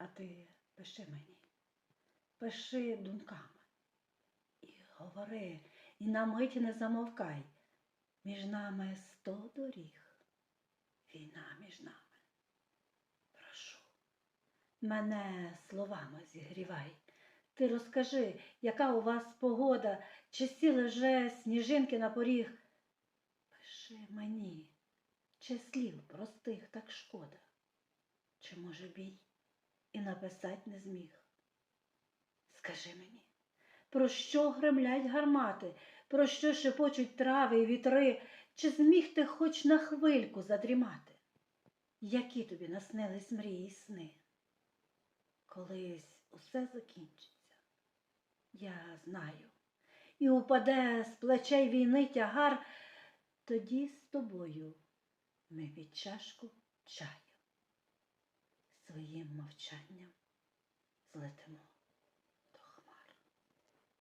А ти пиши мені, пиши думками. І говори, і на мить не замовкай. Між нами сто доріг, війна між нами. Прошу, мене словами зігрівай. Ти розкажи, яка у вас погода, чи сіли вже сніжинки на поріг. Пиши мені, чи слів простих так шкода, чи може бій і написать не зміг. Скажи мені, про що гремлять гармати, про що шепочуть трави і вітри, чи зміг ти хоч на хвильку задрімати? Які тобі наснились мрії й сни? Колись усе закінчиться, я знаю, і упаде з плечей війни тягар, тоді з тобою ми під чашку чаю своїм мовчанням злетимо.